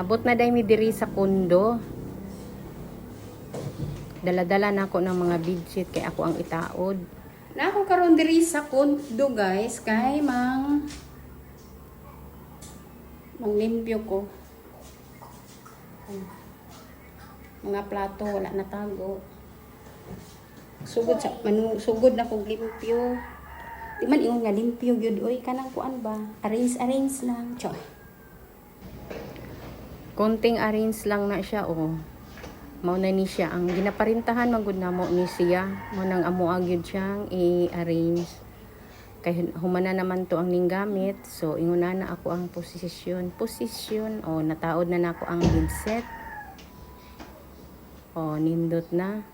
na dahil mi diri sa kundo. Dala-dala na ako ng mga bedsheet kay ako ang itaod. Na ako karon diri sa kundo guys kay mang manglimpyo ko. Mga plato wala na tago. Sugod sa manu, sugod na kog limpyo. Di man ingon nga limpyo gyud oy kanang kuan ba? Arrange arrange lang. Choy. Konting arrange lang na siya oh. Mao na ni siya ang ginaparintahan magud namo ni siya. Mo nang amo gyud siyang i-arrange. Kay humana naman to ang ning gamit. So inguna na ako ang posisyon. Posisyon oh nataod na nako ang headset. Oh nindot na.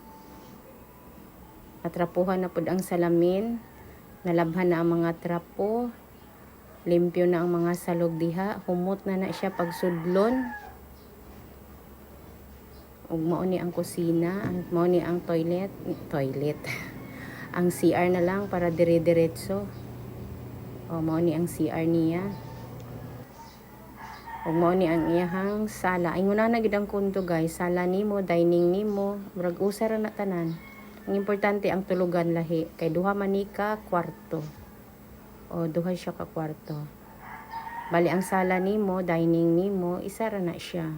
Atrapuhan na pud ang salamin. Nalabhan na ang mga trapo. Limpyo na ang mga salog diha. Humot na na siya pagsudlon. Ug mao ni ang kusina, ang mao ni ang toilet, toilet. ang CR na lang para dire-diretso. O mao ni ang CR niya. Ug mao ni ang iyahang sala. Ay nguna na gid ang kundo guys, sala nimo, dining nimo, murag usa ra na tanan. Ang importante ang tulugan lahi kay duha man ni ka kwarto. O duha siya ka kwarto. Bali ang sala nimo, dining nimo, isa ra na siya.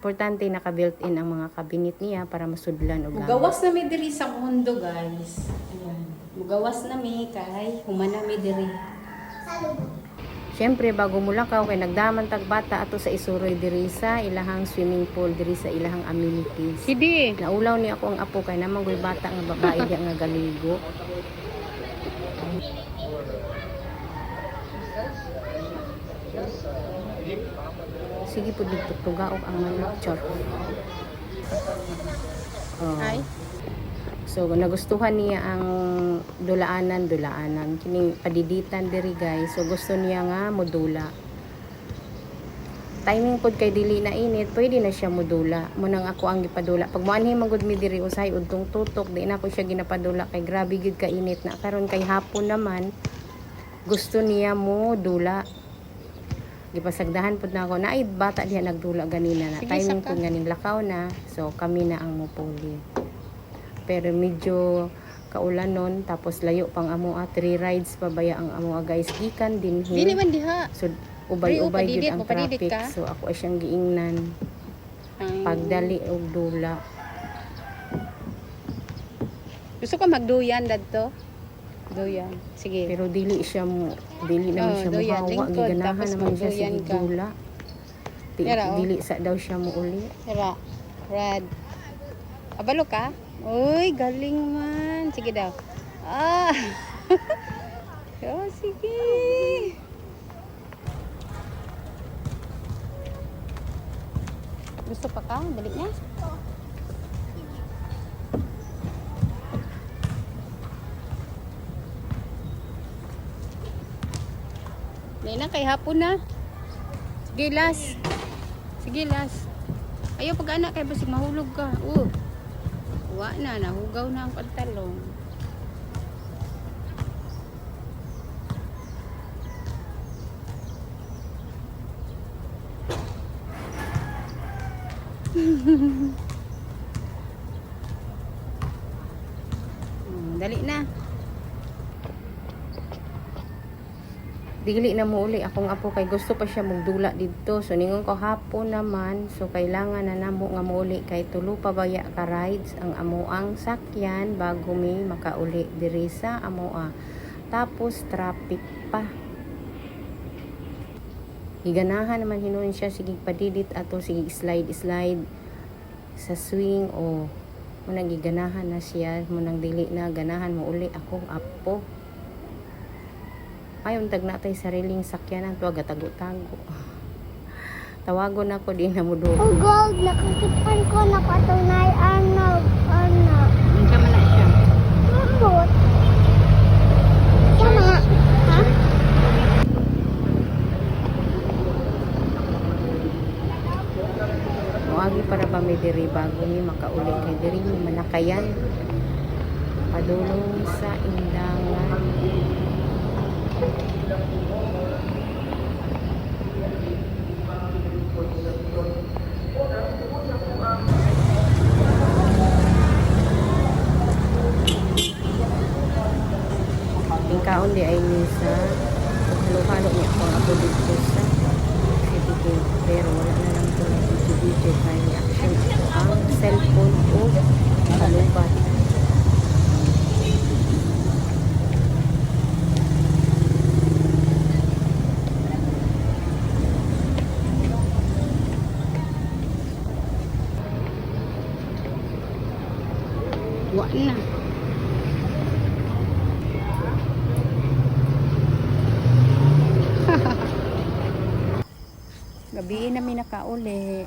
Importante naka built-in ang mga cabinet niya para masudlan og gamit. Mugawas na mi diri sa mundo, guys. Ayan. Mugawas na mi kay humana mi diri. Siyempre, bago mo lakaw, kay nagdaman tag bata ato sa isuroy diri sa ilahang swimming pool, diri sa ilahang amenities. Hindi. Naulaw ni ako ang apo kay namang bata nga babae diya nga galigo. Sige po dito tugaok ang chor. Oh. Ay. So nagustuhan niya ang dulaanan dulaanan kining padiditan diri guys. So gusto niya nga modula. Timing pod kay dili na init, pwede na siya modula. Mo nang ako ang gipadula. Pag moanhi man gud mi diri usay udtong tutok, di na ko siya ginapadula kay grabe gid ka init na. Karon kay hapon naman gusto niya mo dula. Gipasagdahan pod na ako na ay bata diha nagdula ganina na. Sige, Timing saka. pod ganin lakaw na. So kami na ang mupuli. Pero medyo kaulan nun, tapos layo pang amo ah, three rides pa baya ang amo ah, guys gikan din Dili man diha. So, ubay-ubay gid ang traffic. ka? So, ako ay siyang giingnan. Ay. Pagdali og dula. Gusto ka magduyan dadto? Duyan. Sige. Pero dili siya mo, dili naman Oh, siya duyan, muhawa. lingkod, Giganahan naman siya sa. Di, Pero, oh. dili sa daw siya mo uli. Tara. Red. Abalo ka? Uy, galing man. Sige daw. Ah. oh, sige. Gusto pa ka? Dali niya. Dali na, kay hapon na. Sige, last. Sige, last. Ayaw pag anak kay basig mahulog ka. Uh. Wa na, nahugaw na ang pantalong. Hmm, dali na. Dili na mo uli. Akong apo kay gusto pa siya magdula dito. So ningon ko hapon naman, so kailangan na namo nga mauli kay tulo pa baya ka rides ang amoang sakyan bago mi makauli. Diri sa amoa. Tapos traffic pa. Higanahan naman hinuon siya. Sige padidit ato. Sige slide slide. Sa swing o mo nang giganahan na siya. Mo nang dili na ganahan mo uli. Akong apo ayon tag natay sariling sakyanan to agatago-tago tawagon ako din na mudo Oh God, nakasipan ko na patunay ano, ano. Unsa man na siya? Mambot. Sama. Ha? Moagi para ba may diri bago ni makauli kay diri manakayan padulong sa indangan Thank you. Gabi na mi nakauli.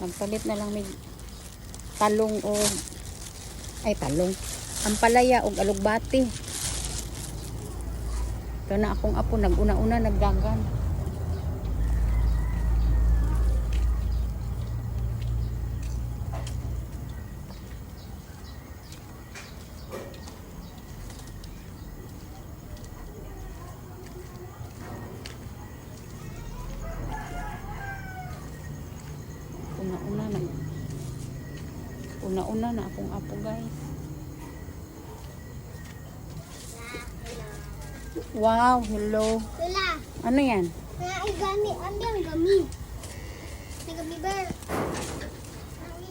Magpalit na lang mig talong o ay talong. Ang palaya og alugbati. Ito na akong apo naguna-una nagdagan. Una-una na. Una-una na akong apo guys. Wow, hello. Wala. Ano yan? Na ay gami. Ano yung gami? Gami ba?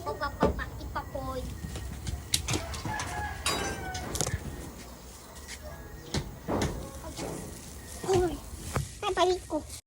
O papapa,